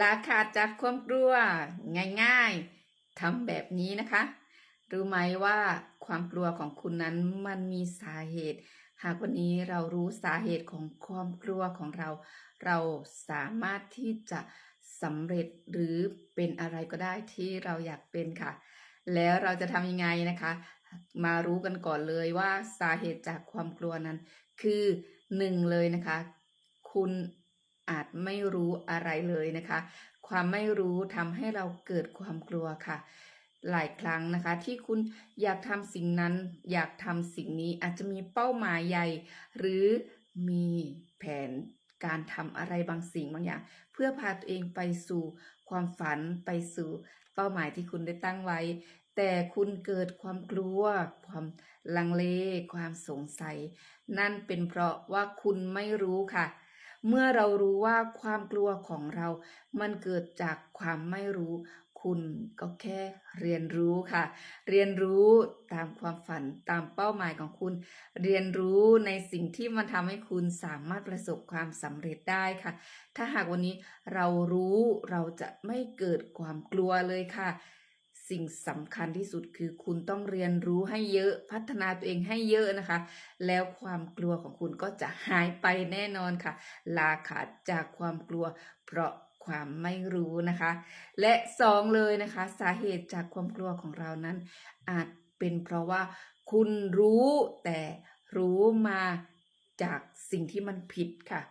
ลาขาดจากความกลัวง่ายๆทำแบบนี้นะคะ รู้ไหมว่าความกลัวของคุณนั้นมันมีสาเหตุ หากวันนี้เรารู้สาเหตุของความกลัวของเรา เราสามารถที่จะสำเร็จหรือเป็นอะไรก็ได้ที่เราอยากเป็นค่ะ แล้วเราจะทำยังไงนะคะ มารู้กันก่อนเลยว่าสาเหตุจากความกลัวนั้น คือหนึ่งเลยนะคะ คุณ อาจไม่รู้อะไรเลยนะคะ ความไม่รู้ทำให้เราเกิดความกลัวค่ะ หลายครั้งนะคะ ที่คุณอยากทำสิ่งนั้น อยากทำสิ่งนี้อาจจะมีเป้าหมายใหญ่ หรือมีแผนการทำอะไรบางสิ่งบางอย่าง เพื่อพาตัวเองไปสู่ความฝันไปสู่เป้าหมายที่คุณได้ตั้งไว้ แต่คุณเกิดความกลัว ความลังเล ความสงสัย นั่นเป็นเพราะว่าคุณไม่รู้ค่ะ เมื่อเรารู้ว่าความกลัวของเรา มันเกิดจากความไม่รู้ คุณก็แค่เรียนรู้ค่ะ เรียนรู้ตามความฝันตามเป้าหมายของคุณ เรียนรู้ในสิ่งที่มันทำให้คุณสามารถประสบความสำเร็จได้ค่ะ ถ้าหากวันนี้เรารู้เราจะไม่เกิดความกลัวเลยค่ะ สิ่งสำคัญที่สุดคือคุณต้องเรียนรู้ให้เยอะพัฒนาตัวเองให้เยอะนะคะ แล้วความกลัวของคุณก็จะหายไปแน่นอนค่ะ ลาขาดจากความกลัว เพราะความไม่รู้นะคะ และสองเลยนะคะ สาเหตุจากความกลัวของเรานั้น อาจเป็นเพราะว่าคุณรู้แต่รู้มาจากสิ่งที่มันผิดค่ะ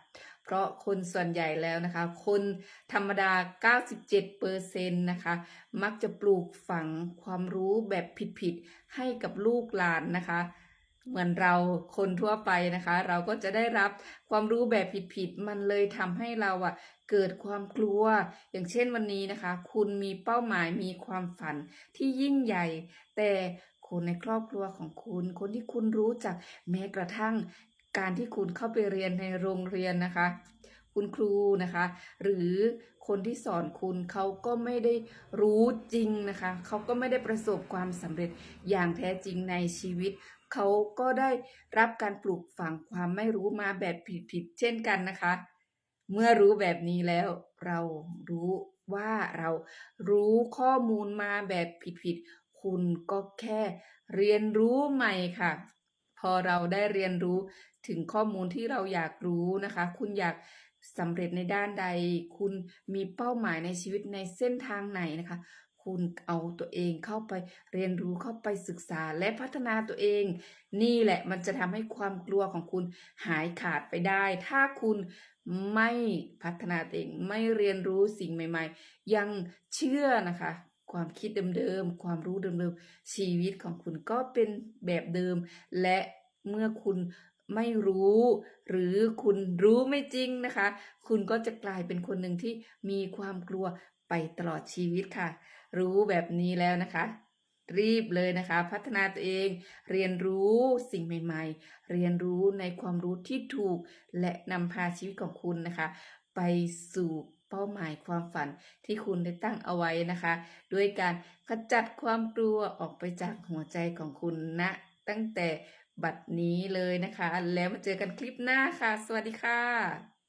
เพราะคนส่วนใหญ่แล้วนะคะ คนธรรมดา 97%นะคะ มักจะปลูกฝังความรู้แบบผิดๆให้กับลูกหลานนะคะ เหมือนเราคนทั่วไปนะคะ เราก็จะได้รับความรู้แบบผิดๆมันเลยทำให้เราอะเกิดความกลัว อย่างเช่นวันนี้นะคะ คุณมีเป้าหมายมีความฝันที่ยิ่งใหญ่ แต่คนในครอบครัวของคุณ คนที่คุณรู้จักแม้กระทั่ง การที่คุณเข้าไปเรียนในโรงเรียนนะคะ คุณครูนะคะ หรือคนที่สอนคุณเขาก็ไม่ได้รู้จริงนะคะ เขาก็ไม่ได้ประสบความสำเร็จอย่างแท้จริงในชีวิต เขาก็ได้รับการปลูกฝังความไม่รู้มาแบบผิดๆเช่นกันนะคะ เมื่อรู้แบบนี้แล้วเรารู้ว่าเรารู้ข้อมูลมาแบบผิดๆคุณก็แค่เรียนรู้ใหม่ค่ะ พอเราได้เรียนรู้ ถึงข้อมูลที่เราอยากรู้นะคะ คุณอยากสำเร็จในด้านใด คุณมีเป้าหมายในชีวิตในเส้นทางไหนนะคะ คุณเอาตัวเองเข้าไปเรียนรู้เข้าไปศึกษาและพัฒนาตัวเอง นี่แหละมันจะทำให้ความกลัวของคุณหายขาดไปได้ ถ้าคุณไม่พัฒนาตัวเองไม่เรียนรู้สิ่งใหม่ ๆ ยังเชื่อนะคะ ความคิดเดิมๆความรู้เดิมๆชีวิตของคุณก็เป็นแบบเดิม และเมื่อคุณ ไม่รู้ หรือคุณรู้ไม่จริงนะคะ คุณก็จะกลายเป็นคนหนึ่งที่มีความกลัวไปตลอดชีวิตค่ะ รู้แบบนี้แล้วนะคะ รีบเลยนะคะ พัฒนาตัวเอง เรียนรู้สิ่งใหม่ๆ เรียนรู้ในความรู้ที่ถูก และนำพาชีวิตของคุณนะคะ ไปสู่เป้าหมายความฝันที่คุณได้ตั้งเอาไว้นะคะ ด้วยการขจัดความกลัวออกไปจากหัวใจของคุณณนะตั้งแต่ บัดนี้เลยนะคะ แล้วมาเจอกันคลิปหน้าค่ะ สวัสดีค่ะ